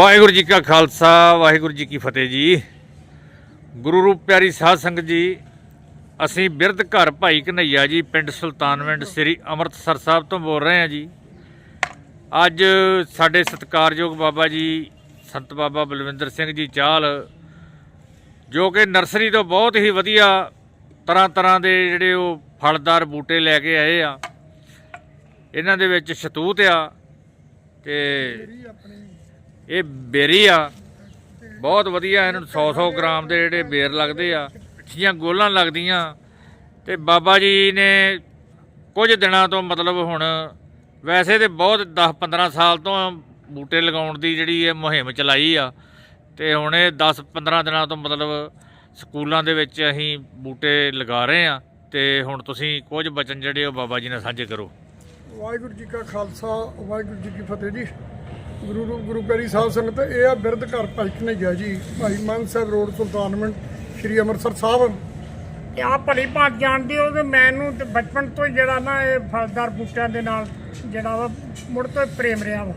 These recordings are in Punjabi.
ਵਾਹਿਗੁਰੂ ਜੀ ਕਾ ਖਾਲਸਾ, ਵਾਹਿਗੁਰੂ ਜੀ ਕੀ ਫਤਿਹ ਜੀ। ਗੁਰੂ ਰੂਪ ਪਿਆਰੀ ਸਾਧ ਸੰਗਤ ਜੀ, ਅਸੀਂ ਬਿਰਧ ਘਰ ਭਾਈ ਕਨਈਆ ਜੀ, ਪਿੰਡ ਸੁਲਤਾਨਵਿੰਡ ਸ੍ਰੀ ਅੰਮ੍ਰਿਤਸਰ ਸਾਹਿਬ ਤੋਂ ਬੋਲ ਰਹੇ ਹਾਂ ਜੀ। ਅੱਜ ਸਾਡੇ ਸਤਿਕਾਰਯੋਗ ਬਾਬਾ ਜੀ, ਸੰਤ ਬਾਬਾ ਬਲਵਿੰਦਰ ਸਿੰਘ ਜੀ ਚਾਲ, ਜੋ ਕਿ ਨਰਸਰੀ ਤੋਂ ਬਹੁਤ ਹੀ ਵਧੀਆ ਤਰ੍ਹਾਂ ਤਰ੍ਹਾਂ ਦੇ ਜਿਹੜੇ ਉਹ ਫਲਦਾਰ ਬੂਟੇ ਲੈ ਕੇ ਆਏ ਆ। ਇਹਨਾਂ ਦੇ ਵਿੱਚ ਸ਼ਤੂਤ ਆ ਤੇ ਇਹ ਬੇਰੀ ਆ। ਬਹੁਤ ਵਧੀਆ, ਇਹਨਾਂ ਨੂੰ 100-100 ਗ੍ਰਾਮ ਦੇ ਜਿਹੜੇ ਬੇਰ ਲੱਗਦੇ ਆ ਪਿੱਛੀਆਂ ਗੋਲਾਂ ਲੱਗਦੀਆਂ। ਤੇ ਬਾਬਾ ਜੀ ਨੇ ਕੁਝ ਦਿਨਾਂ ਤੋਂ ਮਤਲਬ ਹੁਣ ਵੈਸੇ ਤੇ ਬਹੁਤ 10-15 ਸਾਲ ਤੋਂ ਬੂਟੇ ਲਗਾਉਣ ਦੀ ਜਿਹੜੀ ਇਹ ਮੁਹਿੰਮ ਚਲਾਈ ਆ। ਤੇ ਹੁਣ ਇਹ 10-15 ਦਿਨਾਂ ਤੋਂ ਮਤਲਬ ਸਕੂਲਾਂ ਦੇ ਵਿੱਚ ਅਸੀਂ ਬੂਟੇ ਲਗਾ ਰਹੇ ਆ। ਤੇ ਹੁਣ ਤੁਸੀਂ ਕੁਝ ਬਚਨ ਜਿਹੜੇ ਉਹ ਬਾਬਾ ਜੀ ਨਾਲ ਸਾਂਝੇ ਕਰੋ। ਵਾਹਿਗੁਰੂ ਜੀ ਕਾ ਖਾਲਸਾ, ਵਾਹਿਗੁਰੂ ਜੀ ਕੀ ਫਤਿਹ ਜੀ। ਗੁਰੂ ਗੁਰੂ ਗਰੀ ਸਾਹਿਬ ਸੰਗਤ, ਇਹ ਆ ਬਿਰਧ ਘਰ ਭਾਈ ਕਨਈਆ ਜੀ, ਭਾਈ ਮਾਨ ਸਾਹਿਬ ਰੋਡ ਸੁਲਤਾਨਵਿੰਡ ਸ਼੍ਰੀ ਅੰਮ੍ਰਿਤਸਰ ਸਾਹਿਬ। ਤੇ ਆਪ ਭਲੀ ਭਾਂਤ ਜਾਣਦੇ ਹੋ ਕਿ ਮੈਨੂੰ ਤੇ ਬਚਪਨ ਤੋਂ ਹੀ ਜਿਹੜਾ ਨਾ ਇਹ ਫਲਦਾਰ ਬੂਟਿਆਂ ਦੇ ਨਾਲ ਜਿਹੜਾ ਵਾ, ਮੁੜ ਤੋਂ ਹੀ ਪ੍ਰੇਮ ਰਿਹਾ ਵਾ।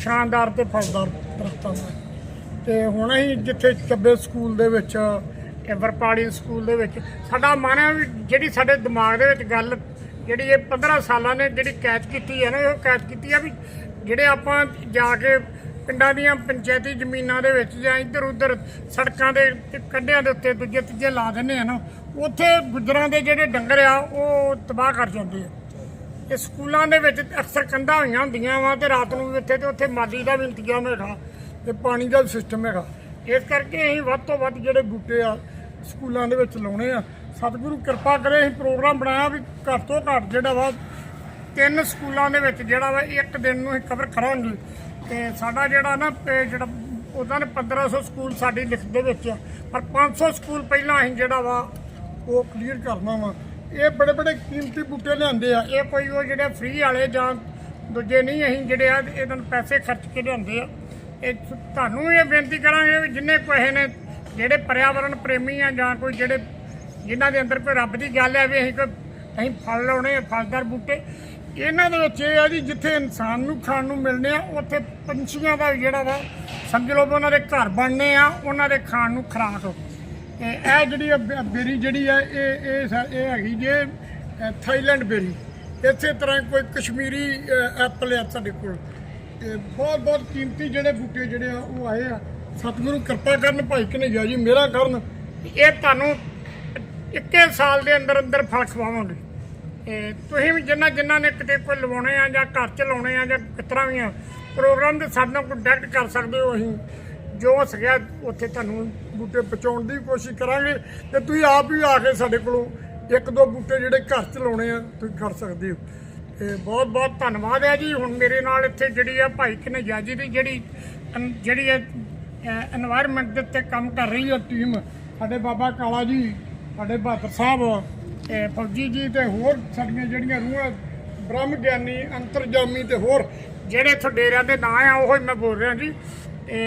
ਸ਼ਾਨਦਾਰ ਤੇ ਫਲਦਾਰ ਦਰਖਤਾਂ ਦਾ। ਤੇ ਹੁਣ ਅਸੀਂ ਜਿੱਥੇ ਚੱਬੇ ਸਕੂਲ ਦੇ ਵਿੱਚ ਇਹ ਵਰਪਾੜੀ ਸਕੂਲ ਦੇ ਵਿੱਚ, ਸਾਡਾ ਮਨ ਹੈ ਵੀ ਜਿਹੜੀ ਸਾਡੇ ਦਿਮਾਗ ਦੇ ਵਿੱਚ ਗੱਲ, ਜਿਹੜੀ ਇਹ 15 ਸਾਲਾਂ ਨੇ ਜਿਹੜੀ ਕੈਚ ਕੀਤੀ ਹੈ ਨਾ ਉਹ ਕੈਚ ਕੀਤੀ ਆ ਵੀ ਜਿਹੜੇ ਆਪਾਂ ਜਾ ਕੇ ਪਿੰਡਾਂ ਦੀਆਂ ਪੰਚਾਇਤੀ ਜ਼ਮੀਨਾਂ ਦੇ ਵਿੱਚ ਜਾਂ ਇੱਧਰ ਉੱਧਰ ਸੜਕਾਂ ਦੇ ਕੰਢਿਆਂ ਦੇ ਉੱਤੇ ਦੂਜੇ ਤੀਜੇ ਲਾ ਦਿੰਦੇ ਆ ਨਾ, ਉੱਥੇ ਗੁੱਜਰਾਂ ਦੇ ਜਿਹੜੇ ਡੰਗਰ ਆ, ਉਹ ਤਬਾਹ ਕਰ ਜਾਂਦੇ ਆ। ਇਹ ਸਕੂਲਾਂ ਦੇ ਵਿੱਚ ਅਕਸਰ ਕੰਧਾਂ ਹੋਈਆਂ ਹੁੰਦੀਆਂ ਵਾ ਤੇ ਰਾਤ ਨੂੰ ਵੀ ਉੱਥੇ ਤੇ ਉੱਥੇ ਮਾਲੀ ਦਾ ਵੀ ਇੰਤਜ਼ਾਮ ਹੈਗਾ ਤੇ ਪਾਣੀ ਦਾ ਵੀ ਸਿਸਟਮ ਹੈਗਾ। ਇਸ ਕਰਕੇ ਅਸੀਂ ਵੱਧ ਤੋਂ ਵੱਧ ਜਿਹੜੇ ਬੂਟੇ ਆ, ਸਕੂਲਾਂ ਦੇ ਵਿੱਚ ਲਾਉਣੇ ਆ। ਸਤਿਗੁਰੂ ਕਿਰਪਾ ਕਰੇ ਅਸੀਂ ਪ੍ਰੋਗਰਾਮ ਬਣਾਇਆ ਵੀ ਘੱਟ ਤੋਂ ਘੱਟ ਜਿਹੜਾ ਵਾ ਤਿੰਨ ਸਕੂਲਾਂ ਦੇ ਵਿੱਚ ਜਿਹੜਾ ਵਾ ਇੱਕ ਦਿਨ ਨੂੰ ਅਸੀਂ ਕਵਰ ਕਰਾਂਗੇ। ਤੇ ਸਾਡਾ ਜਿਹੜਾ ਨਾ ਇਹ ਜਿਹੜਾ ਉਹਨਾਂ ਨੇ 1500 ਸਕੂਲ ਸਾਡੀ ਲਿਖਤ ਦੇ ਵਿੱਚ ਆ। ਪਰ 500 ਸਕੂਲ ਪਹਿਲਾਂ ਅਸੀਂ ਜਿਹੜਾ ਵਾ ਉਹ ਕਲੀਅਰ ਕਰਨਾ ਵਾ। ਇਹ ਬੜੇ ਬੜੇ ਕੀਮਤੀ ਬੂਟੇ ਲਿਆਂਦੇ ਆ। ਇਹ ਕੋਈ ਉਹ ਜਿਹੜੇ ਫ੍ਰੀ ਵਾਲੇ ਜਾਂ ਦੂਜੇ ਨਹੀਂ, ਅਸੀਂ ਜਿਹੜੇ ਆ, ਇਹਨਾਂ ਨੂੰ ਪੈਸੇ ਖਰਚ ਕੇ ਲਿਆਂਦੇ ਆ। ਇਹ ਤੁਹਾਨੂੰ ਇਹ ਬੇਨਤੀ ਕਰਾਂਗੇ ਵੀ ਜਿੰਨੇ ਕੋਈ ਨੇ ਜਿਹੜੇ ਪਰਿਆਵਰਣ ਪ੍ਰੇਮੀ ਆ ਜਾਂ ਕੋਈ ਜਿਹੜੇ, ਜਿਨ੍ਹਾਂ ਦੇ ਅੰਦਰ ਕੋਈ ਰੱਬ ਦੀ ਗੱਲ ਹੈ ਵੀ ਅਸੀਂ ਕੋਈ, ਅਸੀਂ ਫਲ ਲਾਉਣੇ ਫਲਦਾਰ ਬੂਟੇ। ਇਹਨਾਂ ਦੇ ਵਿੱਚ ਇਹ ਆ ਜੀ, ਜਿੱਥੇ ਇਨਸਾਨ ਨੂੰ ਖਾਣ ਨੂੰ ਮਿਲਨੇ ਆ, ਉੱਥੇ ਪੰਛੀਆਂ ਦਾ ਜਿਹੜਾ ਵਾ, ਸਮਝ ਲਓ ਵੀ ਉਹਨਾਂ ਦੇ ਘਰ ਬਣਨੇ ਆ, ਉਹਨਾਂ ਦੇ ਖਾਣ ਨੂੰ ਖੁਰਾਕ। ਤੇ ਇਹ ਜਿਹੜੀ ਆ ਬੇ- ਬੇਰੀ ਜਿਹੜੀ ਆ, ਇਹ ਇਹ ਇਹ ਹੈਗੀ ਜੇ ਥਾਈਲੈਂਡ ਬੇਰੀ। ਇਸੇ ਤਰ੍ਹਾਂ ਕੋਈ ਕਸ਼ਮੀਰੀ ਐਪਲ ਆ ਸਾਡੇ ਕੋਲ। ਤੇ ਬਹੁਤ ਬਹੁਤ ਕੀਮਤੀ ਜਿਹੜੇ ਬੂਟੇ ਜਿਹੜੇ ਆ, ਉਹ ਆਏ ਆ। ਸਤਿਗੁਰੂ ਕਿਰਪਾ ਕਰਨ ਭਾਈ ਕਨਈਆ ਜੀ, ਮੇਰਾ ਕਰਨ ਇਹ ਤੁਹਾਨੂੰ ਇੱਕੇ ਸਾਲ ਦੇ ਅੰਦਰ ਅੰਦਰ ਫਲ ਖਵਾਵਾਂਗੇ। ਤੇ ਤੁਸੀਂ ਵੀ ਜਿੰਨਾ ਜਿੰਨਾ ਨੇ ਕਿਤੇ ਕੋਈ ਲਵਾਉਣੇ ਆ ਜਾਂ ਘਰ ਚ ਲਾਉਣੇ ਆ ਜਾਂ ਕਿਤਰਾ ਵੀ ਆ, ਪ੍ਰੋਗਰਾਮ ਦੇ ਸਾਡੇ ਨਾਲ ਕੰਟੈਕਟ ਕਰ ਸਕਦੇ ਹੋ ਅਸੀਂ। ਜੋ ਹੋ ਉੱਥੇ ਤੁਹਾਨੂੰ ਬੂਟੇ ਪਹੁੰਚਾਉਣ ਦੀ ਕੋਸ਼ਿਸ਼ ਕਰਾਂਗੇ ਤੇ ਤੁਸੀਂ ਆਪ ਵੀ ਆ ਕੇ ਸਾਡੇ ਕੋਲੋਂ ਇੱਕ ਦੋ ਬੂਟੇ ਜਿਹੜੇ ਘਰ ਚ ਲਾਉਣੇ ਆ, ਤੁਸੀਂ ਕਰ ਸਕਦੇ ਹੋ। ਤੇ ਬਹੁਤ ਬਹੁਤ ਧੰਨਵਾਦ ਹੈ ਜੀ। ਹੁਣ ਮੇਰੇ ਨਾਲ ਇੱਥੇ ਜਿਹੜੀ ਆ ਭਾਈ ਕਨਈਆ ਜੀ ਦੀ ਜਿਹੜੀ ਜਿਹੜੀ এনवायरमेंट ਦੇ ਉੱਤੇ ਕੰਮ ਕਰ ਰਹੀ ਹੈ ਟੀਮ ਸਾਡੇ ਬਾਬਾ ਕਾਲਾ ਜੀ, ਸਾਡੇ ਬਹਾਦਰ ਸਾਹਿਬ ਤੇ ਫੌਜੀ ਜੀ ਤੇ ਹੋਰ ਸਾਡੀਆਂ ਜਿਹੜੀਆਂ ਰੂਹਾਂ ਬ੍ਰਹਮ ਗਿਆਨੀ ਅੰਤਰਜਾਮੀ ਤੇ ਹੋਰ ਜਿਹੜੇ ਇੱਥੋਂ ਡੇਰਿਆਂ ਦੇ ਨਾਂ ਆ ਉਹ ਹੀ ਮੈਂ ਬੋਲ ਰਿਹਾ ਜੀ। ਤੇ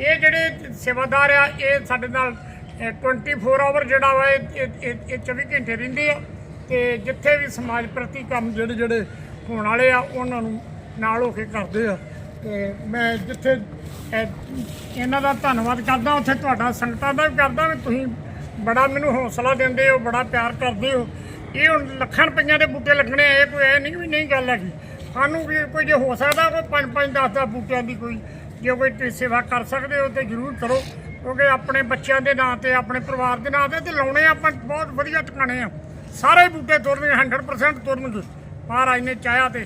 ਇਹ ਜਿਹੜੇ ਸੇਵਾਦਾਰ ਆ ਇਹ ਸਾਡੇ ਨਾਲ ਅਹ, 24 ਆਵਰ ਜਿਹੜਾ ਵਾ ਇਹ ਇਹ- ਇਹ 24 ਘੰਟੇ ਰਹਿੰਦੇ ਆ। ਤੇ ਜਿੱਥੇ ਵੀ ਸਮਾਜ ਪ੍ਰਤੀ ਕੰਮ ਜਿਹੜੇ ਜਿਹੜੇ ਹੋਣ ਵਾਲੇ ਆ ਉਹਨਾਂ ਨੂੰ ਨਾਲ ਹੋ ਕੇ ਕਰਦੇ ਆ। ਤੇ ਮੈਂ ਜਿੱਥੇ ਇਹਨਾਂ ਦਾ ਧੰਨਵਾਦ ਕਰਦਾ ਉੱਥੇ ਤੁਹਾਡਾ ਸੰਗਤਾਂ ਦਾ ਵੀ ਕਰਦਾ ਵੀ ਤੁਸੀਂ ਬੜਾ ਮੈਨੂੰ ਹੌਸਲਾ ਦਿੰਦੇ ਹੋ ਬੜਾ ਪਿਆਰ ਕਰਦੇ ਹੋ। ਇਹ ਹੁਣ ਲੱਖਾਂ ਰੁਪਈਆਂ ਦੇ ਬੂਟੇ ਲੱਗਣੇ ਆ, ਇਹ ਕੋਈ ਇਹ ਨਹੀਂ ਵੀ ਨਹੀਂ ਗੱਲ ਹੈਗੀ। ਸਾਨੂੰ ਵੀ ਕੋਈ ਜੇ ਹੋ ਸਕਦਾ ਕੋਈ 5-5 10-10 ਬੂਟਿਆਂ ਦੀ ਕੋਈ ਜੇ ਕੋਈ ਸੇਵਾ ਕਰ ਸਕਦੇ ਹੋ ਤੇ ਜ਼ਰੂਰ ਕਰੋ। ਕਿਉਂਕਿ ਆਪਣੇ ਬੱਚਿਆਂ ਦੇ ਨਾਂ ਤੇ ਆਪਣੇ ਪਰਿਵਾਰ ਦੇ ਨਾਂ ਤੇ ਤੇ ਲਾਉਣੇ ਆਪਾਂ ਬਹੁਤ ਵਧੀਆ ਟਿਕਾਣੇ ਆ। ਸਾਰੇ ਬੂਟੇ ਤੁਰਨਗੇ 100% ਤੁਰਨਗੇ ਮਹਾਰਾਜ ਨੇ ਚਾਹਿਆ ਤੇ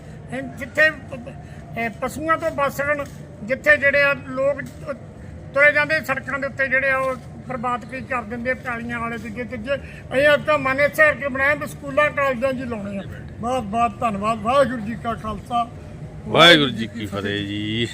ਜਿੱਥੇ ਪਸ਼ੂਆਂ ਤੋਂ ਬਚ ਸਕਣ ਜਿੱਥੇ ਜਿਹੜੇ ਆ ਲੋਕ ਤੁਰੇ ਜਾਂਦੇ ਸੜਕਾਂ ਦੇ ਉੱਤੇ ਜਿਹੜੇ ਆ ਉਹ ਬਰਬਾਦ ਕੀ ਕਰ ਦਿੰਦੇ ਪੈਲੀਆਂ ਵਾਲੇ ਦੂਜੇ ਤੀਜੇ ਅਸੀਂ ਅੱਜ ਤਾਂ ਮਨ ਇੱਥੇ ਕਰਕੇ ਬਣਾਇਆ ਵੀ ਸਕੂਲਾਂ ਕਾਲਜਾਂ 'ਚ ਲਾਉਣੇ ਆ। ਬਹੁਤ ਬਹੁਤ ਧੰਨਵਾਦ। ਵਾਹਿਗੁਰੂ ਜੀ ਕਾ ਖਾਲਸਾ। ਵਾਹਿਗੁਰੂ ਜੀ ਕੀ ਫਤਿਹ ਜੀ।